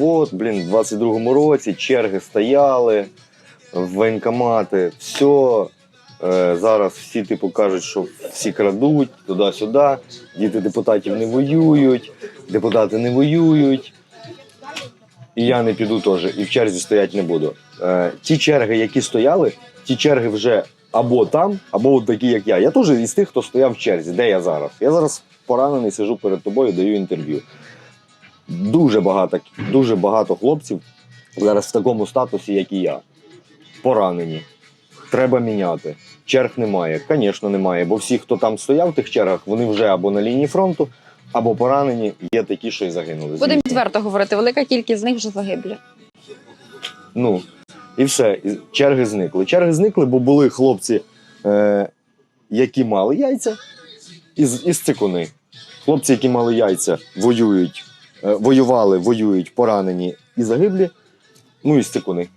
от, блін, в 22-му році черги стояли, в воєнкомати, все. Е, зараз всі типу кажуть, що всі крадуть туди-сюди, діти депутатів не воюють, депутати не воюють. І я не піду теж, і в черзі стояти не буду. Е, ті черги, які стояли, ті черги вже або там, або от такі, як я. Я теж із тих, хто стояв в черзі. Де я зараз? Я зараз поранений, сижу перед тобою, даю інтерв'ю. Дуже багато, дуже багато хлопців зараз в такому статусі, як і я. Поранені. Треба міняти. Черг немає. Звісно, немає. Бо всі, хто там стояв в тих чергах, вони вже або на лінії фронту, або поранені. Є такі, що й загинули. Будемо відверто говорити, велика кількість з них вже загиблі. Ну, і все. Черги зникли. Черги зникли, бо були хлопці, е, які мали яйця, із, із цикуни. Хлопці, які мали яйця, воюють, воювали, воюють, поранені і загиблі. Ну і з цикуни.